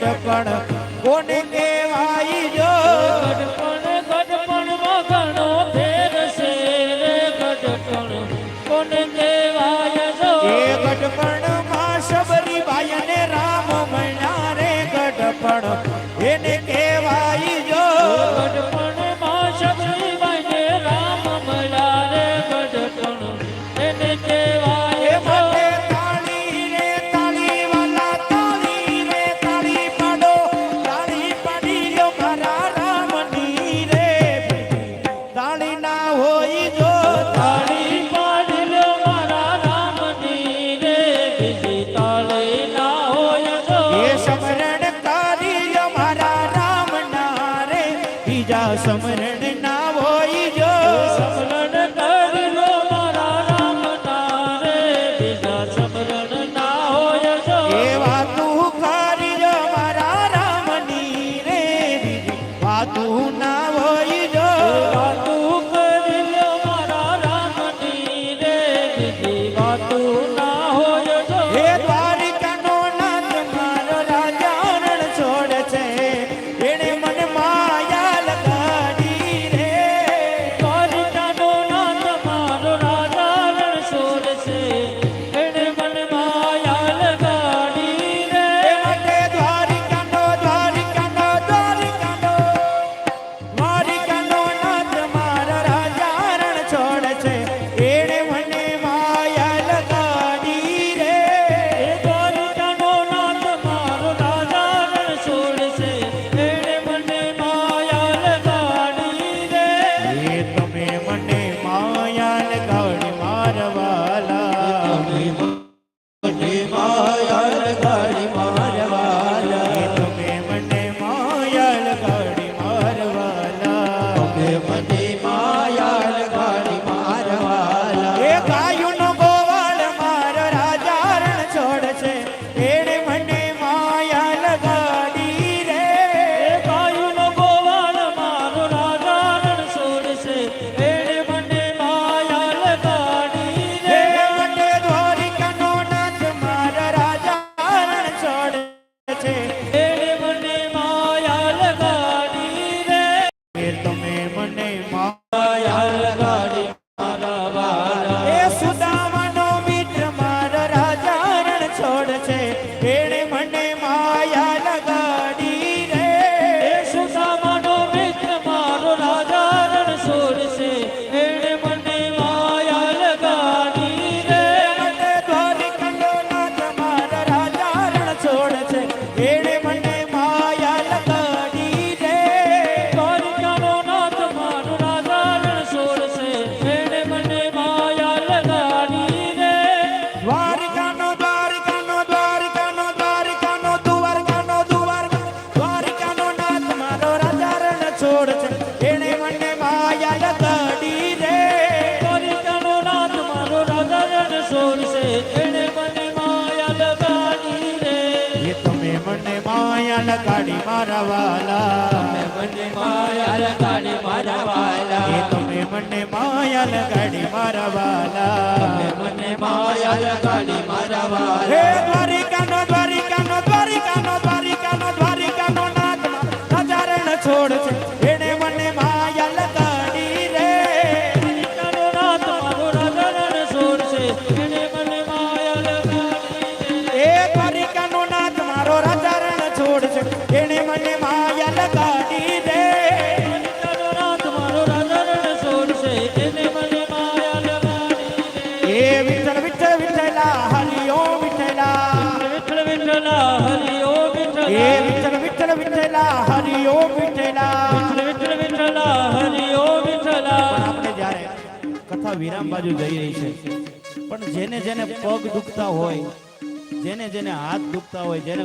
ગઢપણ. કોને કહેવાય જો? ગઢપણ ગઢપણમાં ઘણો ફેર છે રે ગઢપણ. કોને કહેવાય જો? એ ગઢપણમાં શબરી ભાઈ ને રામ મણા રે ગઢપણ. એને કે દીદી માયા લગાડી મારા વાલા. મને માયા લગાડી મારા વાલા. તમે મને માયા લગાડી મારા વાલા. મને માયા લગાડી મારા દ્વારિકા દ્વારિકા દ્વારિકા દ્વારિકા દ્વારિકા નો નાથ હજારણ છોડ છે. વિઠ્ઠલા કથા વિરામ બાજુ જઈ રહી છે પણ જેને જેને પગ દુખતા હોય જેને જેને હાથ દુખતા હોય જેને